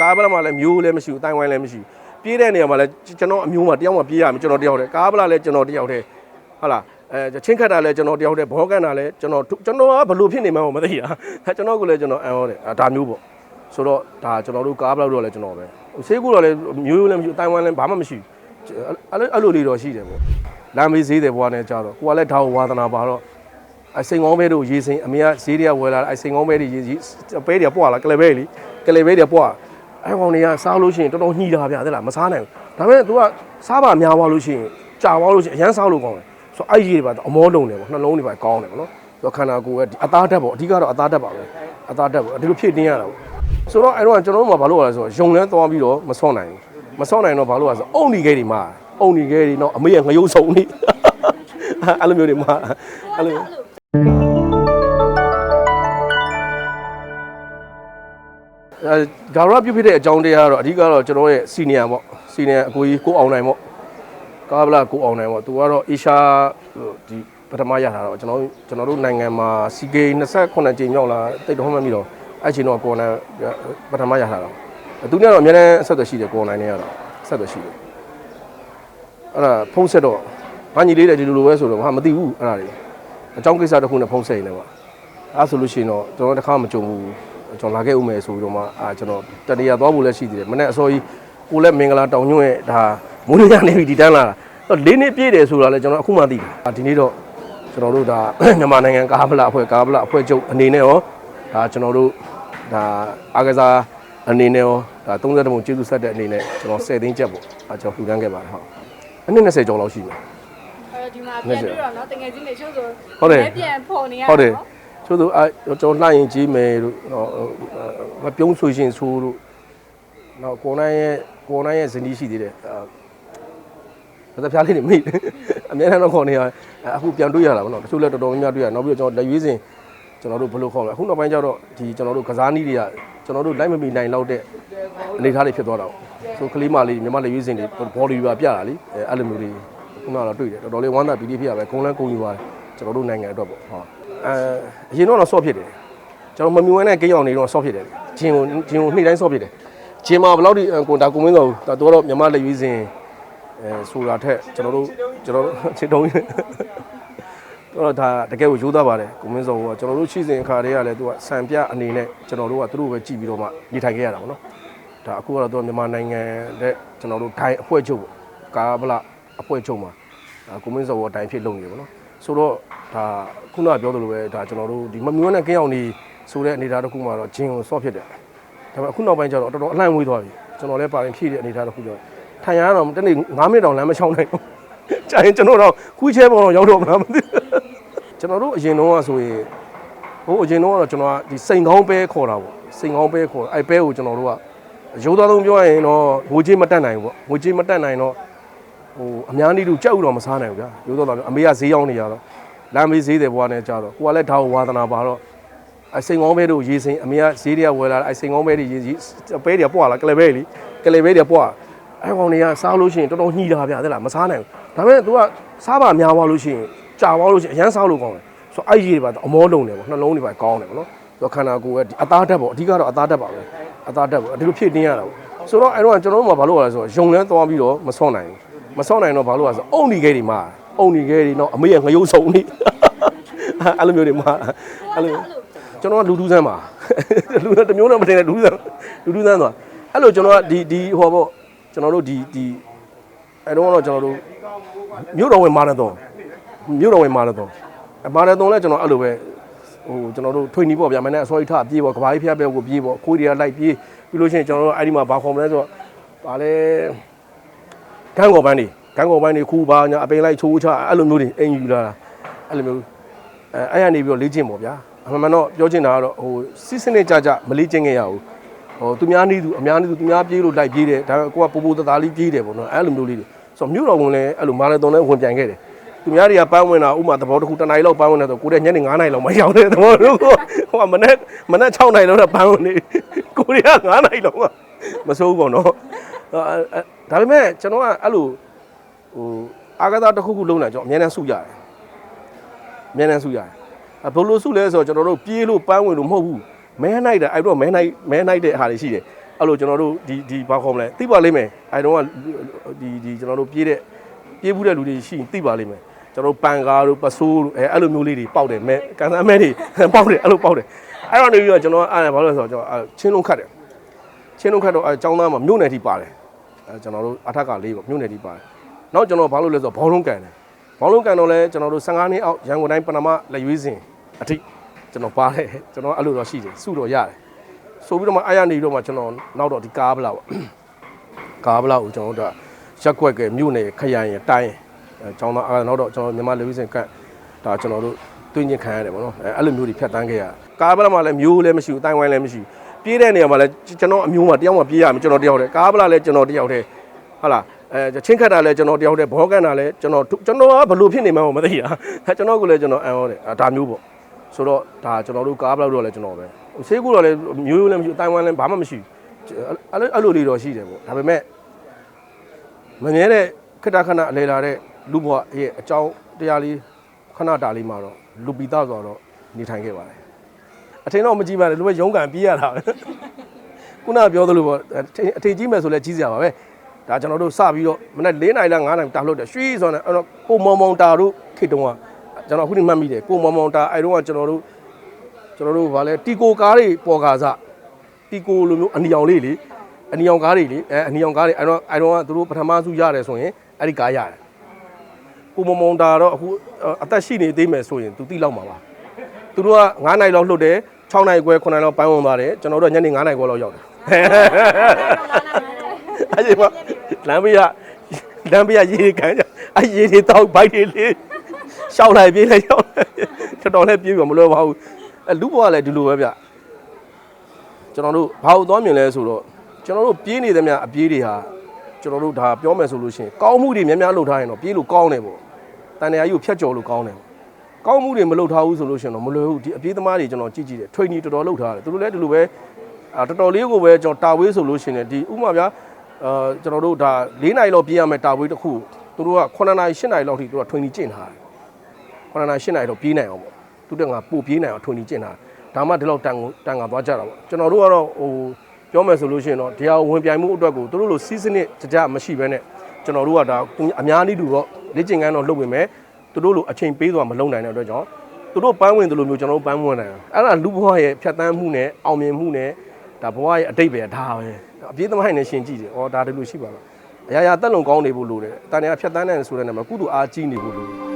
ကားဗလာမှာလည်းမျိုးလည်းမရှိဘူးတိုင်ဝမ်လည်းမရှိဘူးပြေးတဲ့နေရာမှာလည်းကျွန်တော်အမျိုးမှာတယောက်မှပြေးရမယ်ကျွန်တော်တယောက်တည်းကားဗလာလည်းကျွန်တော်တယောက်တည်းဟုတ်လားအဲချင်းခတ်တာလည်းကျွန်တော်တယောက်တည်းဘောကန်တာလည်းကျွန်တော်ကျွန်တော်ကဘလို့ဖြစ်နေမှန်းမသိတာကျွန်တော်ကလည်းကျွန်တော်အန်ဟောတယ်ဒါမျိုးပေါ့ဆိုတော့ဒါကျွန်တော်တို့ကားဗလာတော့လည်းကျွန်တော်ပဲဆေးကူတော့လည်းမျိုးလည်းမရှိဘူးတိုင်ဝမ်လည်းဘာမှမရှိဘူးအဲ့လိုအဲ့လိုလေးတော့ရှိတယ်ပေါ့လမ်းမေးဈေးတယ်ဘွားနဲ့ကြာတော့ကိုကလည်းဒါဝါသနာပါတော့အစိန်ကောင်းဘဲတို့ရေစိန်အမေကဈေးတွေကဝယ်လာအစိန်ကောင်းဘဲတွေရေကြီးပဲတွေပွားလာကလေးဘဲလीကလေးဘဲတွေပွား အဲကောင်တွေကစားလို့ရှိရင်တော်တော်ညှိတာဗျာတဲ့လားမစားနိုင်ဘူးဒါပေမဲ့ तू ကစားပါများသွားလို့ရှိရင်ကြာသွားလို့ရှိရင်အရန်စားလို့ကောင်းတယ်ဆိုတော့အဲ့ကြီးတွေပါအမောလုံးတယ်ပေါ့နှလုံးတွေပါကောင်းတယ်ပေါ့နော်ဆိုတော့ခန္ဓာကိုယ်ကအသားတက်ပေါ့အဓိကတော့အသားတက်ပါပဲအသားတက်ပေါ့ဒီလိုဖြည့်တင်းရတာပေါ့ဆိုတော့အဲ့တော့ကျွန်တော်တို့ကဘာလို့လဲဆိုတော့ယုံလဲသွားပြီးတော့မဆော့နိုင်ဘူးမဆော့နိုင်တော့ဘာလို့လဲဆိုတော့အုံနီခဲတွေမှာအုံနီခဲတွေတော့အမေကငရုတ်ဆုံးနေအဲ့လိုမျိုးတွေမှာအဲ့လို ဂါရပြုတ်ဖြစ်တဲ့အကြောင်းတရားကတော့အဓိကတော့ကျွန်တော်ရဲ့စီနီယာပေါ့စီနီယာအကိုကြီးကိုအောင်နိုင်ပေါ့ကာဗလာကိုအောင်နိုင်ပေါ့သူကတော့အေရှာဒီပထမရထားတော့ကျွန်တော်ကျွန်တော်တို့နိုင်ငံမှာစီဂိ28ကြိမ်မြောက်လာတိတ်တော့မှမမိတော့အဲ့ချိန်တော့ကိုနိုင်ပထမရထားတော့သူနဲ့တော့အများနဲ့ဆက်သွယ်ရှိတယ်ကိုနိုင်နဲ့ကတော့ဆက်သွယ်ရှိတယ်အဲ့ဒါဖုံးဆက်တော့ဘာညီလေးတဲ့ဒီလိုလိုပဲဆိုတော့ဟာမသိဘူးအဲ့ဒါတွေအကြောင်းကိစ္စတစ်ခုနဲ့ဖုံးဆက်နေပေါ့အဲ့ဆိုလို့ရှိရင်တော့ကျွန်တော်တစ်ခါမကြုံဘူး ကျွန်တော်လာခဲ့ဦးမယ်ဆိုပြီးတော့မှအာကျွန်တော်တနေရာသွားဖို့လည်းရှိသေးတယ်မနေ့အစောကြီးကိုလည်းမင်္ဂလာတောင်ညွန့်ရဲ့ဒါမိုးရနေပြီဒီတန်းလာတာတော့လေးနှစ်ပြည့်တယ်ဆိုတာလည်းကျွန်တော်အခုမှသိတယ်ဒီနေ့တော့ကျွန်တော်တို့ဒါ မြန်မာနိုင်ငံကားဗလာအဖွဲ့ကားဗလာအဖွဲ့ချုပ်အနေနဲ့ရောဒါကျွန်တော်တို့ဒါအားကစားအနေနဲ့ရောဒါ30ပုံကျေးဇူးဆက်တဲ့အနေနဲ့ကျွန်တော်10သိန်းကျပ်ပေါ့အဲကျွန်တော်လှူဒန်းခဲ့ပါတယ်ဟုတ်အနည်း20ကျော်လောက်ရှိတယ် အဲဒီမှာပြန်ပြီးတော့เนาะတကယ်ချင်းတွေချို့ဆို ဟုတ်တယ် လည်းပြန်ဖော်နေရ ဟုတ်တယ် ချို့သူအဲကျွန်တော်လှရင်ကြီးမယ်လို့တော့မပြုံးဆွေရှင်ဆိုလို့နောက်ကိုနိုင်ရဲ့ကိုနိုင်ရဲ့ဇနီးရှိသေးတယ်အဲဒါဖျားလေးနေမိတယ်အများနဲ့တော့ခေါ်နေရအခုပြန်တွေ့ရတာဗောနော်တချို့လည်းတော်တော်များများတွေ့ရနောက်ပြီးတော့ကျွန်တော်လက်ရွေးစင်ကျွန်တော်တို့ဘယ်လိုခေါ်မလဲအခုနောက်ပိုင်းကျတော့ဒီကျွန်တော်တို့ကစားနည်းတွေကကျွန်တော်တို့လိုက်မမီနိုင်လောက်တဲ့အနေအထားတွေဖြစ်သွားတာပေါ့ဆိုကလေးမလေးမြမလက်ရွေးစင်တွေဘော်လီပါပြတာလीအဲအဲ့လိုမျိုးလေးခုနကတော့တွေ့တယ်တော်တော်လေးဝမ်းသာပီတိဖြစ်ရပဲဂုံလန်းဂုံယူပါတယ်ကျွန်တော်တို့နိုင်ငံအတွက်ပေါ့ဟုတ် အဲအရင်တော့ဆော့ဖြစ်တယ်ကျွန်တော်မမီဝဲနဲ့ကိန်းအောင်နေတော့ဆော့ဖြစ်တယ်ဂျင်ကိုဂျင်ကိုနှိမ့်တိုင်းဆော့ဖြစ်တယ်ဂျင်မှာဘယ်လောက်ဒီကိုဒါကိုမင်းတော်ဒါတော့မြမလက်ရွေးစင်အဲဆိုတာထက်ကျွန်တော်တို့ကျွန်တော်တို့ချစ်တုံးတော့ဒါတကယ်ကိုယူသားပါတယ်ကိုမင်းစောကကျွန်တော်တို့ရှိစဉ်အခါတည်းကလည်းသူကစံပြအနေနဲ့ကျွန်တော်တို့ကသူတို့ပဲကြည့်ပြီးတော့မှနေထိုင်ခဲ့ရတာပေါ့နော်ဒါအခုကတော့သူကမြန်မာနိုင်ငံတဲ့ကျွန်တော်တို့ဒိုင်အဖွဲ့ချုပ်ပေါ့ကာဗလာအဖွဲ့ချုပ်မှာဒါကိုမင်းစောကဒိုင်ဖြစ်လုပ်နေတယ်ပေါ့နော်ဆိုတော့ ဒါခုနကပြောသလိုပဲဒါကျွန်တော်တို့ဒီမမြွန်းတဲ့ကင်းအောင်နေဆိုတဲ့အနေအထားတစ်ခုမှာတော့ဂျင်းကိုဆော့ဖြစ်တယ်ဒါပေမဲ့အခုနောက်ပိုင်းကျတော့တော်တော်အလှမ်းဝေးသွားပြီကျွန်တော်လည်းပါရင်ဖြည့်တဲ့အနေအထားတစ်ခုကျတော့ထိုင်ရတော့တနေ့9မိနစ်တောင်လမ်းမချောင်းနိုင်ဘူးကြာရင်ကျွန်တော်တော့ခွေးချဲပေါ်တော့ရောက်တော့မလားမသိဘူးကျွန်တော်တို့အရင်တော့ဆိုရင်ဟိုအရင်တော့ကတော့ကျွန်တော်ကဒီစိန်ကောင်းပဲခေါ်တာပေါ့စိန်ကောင်းပဲခေါ်အဲ့ပဲကိုကျွန်တော်တို့ကရိုးသားဆုံးပြောရရင်တော့ငွေကြေးမတက်နိုင်ဘူးပေါ့ငွေကြေးမတက်နိုင်တော့ဟိုအများကြီးတို့ကြောက်တော့မစားနိုင်ဘူးဗျာရိုးသားတော့အမေကဈေးရောက်နေရတော့ လမ်းမေးဈေးတယ်ဘွားနဲ့ကြာတော့ကိုကလည်းဒါဝါသနာပါတော့အစိန်ကောင်းဘဲတို့ရေစိန်အမေကဈေးတွေကဝယ်လာအစိန်ကောင်းဘဲတွေရေကြီးပဲတွေပွားလာကလေးဘဲလीကလေးဘဲတွေပွားအဲကောင်တွေကစားလို့ရှိရင်တော်တော်ညှိတာဗျာတဲ့လားမစားနိုင်ဘူးဒါပေမဲ့ तू ကစားပါများသွားလို့ရှိရင်ကြာသွားလို့ရှိရင်အရန်စားလို့ကောင်းတယ်ဆိုတော့အဲ့ကြီးတွေပါအမောလုံးတယ်ပေါ့နှလုံးတွေပါကောင်းတယ်ပေါ့နော်ဆိုတော့ခန္ဓာကိုယ်ကအသားတက်ပေါ့အဓိကတော့အသားတက်ပါပဲအသားတက်ပေါ့ဒီလိုဖြည့်တင်းရတာပေါ့ဆိုတော့အဲ့တော့ကျွန်တော်တို့ကဘာလို့လဲဆိုတော့ယုံလဲသွားပြီးတော့မဆော့နိုင်ဘူးမဆော့နိုင်တော့ဘာလို့လဲဆိုတော့အုံနီခဲတွေမှာ အုံနီခဲတွေတော့အမေကငရုတ်ဆုံးနေအဲ့လိုမျိုးတွေမှာအဲ့လိုကျွန်တော်ကလူဒူးဆန်းပါလူတစ်မျိုးနဲ့မတင်တဲ့လူဒူးဆန်းလူဒူးဆန်းဆိုတာအဲ့လိုကျွန်တော်ကဒီဒီဟောပေါ့ကျွန်တော်တို့ဒီဒီအဲ့တော့တော့ကျွန်တော်တို့မြို့တော်ဝင်မာရသွန်မြို့တော်ဝင်မာရသွန်အမာရသွန်လဲကျွန်တော်အဲ့လိုပဲဟိုကျွန်တော်တို့ထွေနီပေါ့ဗျာမနေ့အစောကြီးထပြေးပေါ့ကဘာကြီးဖျားပဲကိုပြေးပေါ့ခိုးတွေကလိုက်ပြေးပြီးလို့ရှိရင်ကျွန်တော်တို့အဲ့ဒီမှာဘာခေါ်မလဲဆိုတော့ဗာလဲကန်းကော်ပန်းတွေ ကန်းကော်ပန်းတွေခူပါညာအပိန်လိုက်ချိုးချအဲ့လိုမျိုးတွေအင်ယူလာတာအဲ့လိုမျိုးအဲအဲ့ရနေပြီးတော့လေ့ကျင့်ပေါ့ဗျာအမှန်မှန်တော့ပြောချင်တာကတော့ဟိုစစ်စနစ်ကြကြမလေးကျင့်ခဲ့ရဘူးဟိုသူများနည်းသူအများနည်းသူသူများပြေးလို့လိုက်ပြေးတယ်ဒါပေမဲ့ကိုကပူပူတသားလေးပြေးတယ်ပေါ့နော်အဲ့လိုမျိုးလေးတွေဆိုတော့မြို့တော်ဝင်လည်းအဲ့လိုမာရသွန်လည်းဝင်ပြန်ခဲ့တယ်သူများတွေကပန်းဝင်တာဥမာသဘောတစ်ခုတစ်နိုင်လောက်ပန်းဝင်တယ်ဆိုကိုတဲ့ညနေ9နိုင်လောက်မရောက်တဲ့သဘောလို့ဟိုကမနေ့မနေ့6နိုင်လောက်တော့ပန်းဝင်နေကိုတွေက9နိုင်လောက်ကမစိုးဘူးပေါ့နော်ဒါပေမဲ့ကျွန်တော်ကအဲ့လို ဟိုအာဂသာတစ်ခုခုလုံးလာကျွန်တော်အများနဲ့စုရတယ်အများနဲ့စုရတယ်အဘလို့စုလဲဆိုတော့ကျွန်တော်တို့ပြေးလို့ပန်းဝင်လို့မဟုတ်ဘူးမဲနိုင်တာအဲ့တော့မဲနိုင်မဲနိုင်တဲ့ဟာတွေရှိတယ်အဲ့လိုကျွန်တော်တို့ဒီဒီဘာခေါ်မလဲသိပါလိမ့်မယ်အဲတုန်းကဒီဒီကျွန်တော်တို့ပြေးတဲ့ပြေးဘူးတဲ့လူတွေရှိရင်သိပါလိမ့်မယ်ကျွန်တော်တို့ပန်ကားတို့ပစိုးတို့အဲအဲ့လိုမျိုးလေးတွေပေါက်တယ်မဲကန်ဆာမဲတွေပေါက်တယ်အဲ့လိုပေါက်တယ်အဲ့တော့နေပြီးတော့ကျွန်တော်အဲ့ဘာလို့လဲဆိုတော့ကျွန်တော်ချင်းလုံးခတ်တယ်ချင်းလုံးခတ်တော့အဲចောင်းသားမှာမြို့နယ်ထိပါတယ်အဲကျွန်တော်တို့အထက်ကလေးပေါ့မြို့နယ်ထိပါတယ် နောက်ကျွန်တော်ဘာလို့လဲဆိုတော့ဘောလုံးကန်တယ်ဘောလုံးကန်တော့လဲကျွန်တော်တို့15နှစ်အောက်ရန်ကုန်တိုင်းပဏမလက်ရွေးစင်အထိကျွန်တော်ပါတယ်ကျွန်တော်အဲ့လိုတော့ရှိတယ်စုတော့ရတယ်ဆိုပြီးတော့မှအားရနေပြီးတော့မှကျွန်တော်နောက်တော့ဒီကားဗလာပေါ့ကားဗလာကိုကျွန်တော်တို့ကရက်ကွက်ကမြို့နယ်ခရိုင်ရတိုင်းအဲကျွန်တော်အဲ့နောက်တော့ကျွန်တော်မြန်မာလူစင်ကတ်ဒါကျွန်တော်တို့တွင်းချင်းခံရတယ်ပေါ့နော်အဲအဲ့လိုမျိုးတွေဖြတ်တန်းခဲ့ရကားဗလာမှာလည်းမျိုးလည်းမရှိဘူးတိုင်ဝိုင်းလည်းမရှိဘူးပြေးတဲ့နေရာမှာလည်းကျွန်တော်အမျိုးမှာတယောက်မှပြေးရမယ်ကျွန်တော်တယောက်တည်းကားဗလာလည်းကျွန်တော်တယောက်တည်းဟုတ်လား အဲချင်းခတ်တာလည်းကျွန်တော်တယောက်တည်းဘောကန်တာလည်းကျွန်တော်ကျွန်တော်ကဘလို့ဖြစ်နေမှမသိတာအဲကျွန်တော်ကလည်းကျွန်တော်အံ့ဩတယ်ဒါမျိုးပေါ့ဆိုတော့ဒါကျွန်တော်တို့ကားဘလောက်တော့လဲကျွန်တော်ပဲဆေးကူတော့လဲမျိုးရိုးလည်းမရှိဘူးတိုင်ဝမ်လည်းဘာမှမရှိဘူးအဲ့လိုအဲ့လိုလေးတော့ရှိတယ်ပေါ့ဒါပေမဲ့မမြဲတဲ့ခက်တာခဏအလေလာတဲ့လူဘဝရဲ့အကြောင်းတရားလေးခဏတာလေးမှာတော့လူပီသားဆိုတော့နေထိုင်ခဲ့ပါတယ်အထင်တော့မကြည့်ပါနဲ့လူပဲရုံးကန်ပြေးရတာပဲခုနကပြောသလိုပေါ့အထင်အထင်ကြီးမယ်ဆိုလဲကြီးစရာပါပဲ ဒါကျွန်တော်တို့စပြီးတော့မနေ့၄နိုင်လား၅နိုင်တာလို့တယ်ရွှေဆိုတော့အဲ့တော့ကိုမောင်မောင်တာတို့ခေတုံးကကျွန်တော်ခုနေမှတ်မိတယ်ကိုမောင်မောင်တာအဲ့တော့ကကျွန်တော်တို့ကျွန်တော်တို့ဗာလဲတီကိုကားတွေပေါ်ကားစတီကိုလိုမျိုးအနီအောင်လေးလေအနီအောင်ကားတွေလေအဲအနီအောင်ကားတွေအဲ့တော့အဲ့တော့ကသူတို့ပထမစုရတယ်ဆိုရင်အဲ့ဒီကားရတယ်ကိုမုံမုံတာတော့အခုအသက်ရှိနေသေးမယ်ဆိုရင်သူတိလောက်မှာပါသူတို့က9နိုင်လောက်လှုပ်တယ်6နိုင်ခွဲ9နိုင်လောက်ပိုင်းဝင်သွားတယ်ကျွန်တော်တို့ကညနေ9နိုင်ခွဲလောက်ရောက်တယ်အဲ့ဒီမှာ လမ်းဘေးကလမ်းဘေးကရေကန်ကြအဲ့ရေတွေတောက်ဘိုက်တွေလေးရှောက်လိုက်ပြေးလိုက်ရှောက်လိုက်တော်တော်လေးပြေးပြီမလို့ပါဘူးအဲလူဘွားလည်းဒီလိုပဲဗျကျွန်တော်တို့ဘာလို့သွားမြင်လဲဆိုတော့ကျွန်တော်တို့ပြေးနေသမျှအပြေးတွေဟာကျွန်တော်တို့ဒါပြောမယ်ဆိုလို့ရှိရင်ကောင်းမှုတွေများများလုပ်ထားရင်တော့ပြေးလို့ကောင်းတယ်ပေါ့တန်တရားကြီးကိုဖျက်ကျော်လို့ကောင်းတယ်ပေါ့ကောင်းမှုတွေမလုပ်ထားဘူးဆိုလို့ရှိရင်တော့မလွယ်ဘူးဒီအပြေးသမားတွေကျွန်တော်ကြည့်ကြည့်တယ် training တော်တော်လုပ်ထားတယ်သူတို့လည်းဒီလိုပဲအာတော်တော်လေးကိုပဲကျွန်တော်တာဝေးဆိုလို့ရှိရင်ဒီဥမာဗျာ အာကျွန်တော်တို့ဒါ၄နိုင်လောက်ပြေးရမယ်တာဝေးတစ်ခုသူတို့က9နိုင်10နိုင်လောက်ထိသူတို့က training ကျင့်ထားတယ်9နိုင်10နိုင်တော့ပြေးနိုင်အောင်ပေါ့သူတက်ငါပို့ပြေးနိုင်အောင်ထွန်နီကျင့်တာဒါမှဒီလောက်တန်ကိုတန်ငါသွားကြတာပေါ့ကျွန်တော်တို့ကတော့ဟိုပြောမယ်ဆိုလို့ရှိရင်တော့တရားဝင်ပြိုင်မှုအတွက်ကိုသူတို့လိုစီးစနစ်ကြကြမရှိဘဲနဲ့ကျွန်တော်တို့ကဒါအများနည်းတူတော့လေ့ကျင့်ခန်းတော့လုပ်ဝင်မယ်သူတို့လိုအချိန်ပေးသွားမလုပ်နိုင်တဲ့အတွက်ကြောင့်သူတို့ပန်းဝင်တယ်လို့မျိုးကျွန်တော်တို့ပန်းဝင်နိုင်အောင်အဲ့ဒါလူဘဝရဲ့ဖြတ်တန်းမှုနဲ့အောင်မြင်မှုနဲ့ ဒါဘဝရဲ့အတိတ်ပဲဒါပဲအပြေးသမိုင်းနဲ့ရှင်ကြည့်တယ်ဩဒါတလူရှိပါလားအရာရာတက်လုံကောင်းနေဖို့လိုတယ်တန်တရားဖြတ်တန်းနိုင်ဆိုတဲ့နေရာမှာကုသိုလ်အားကြီးနေဖို့လိုတယ်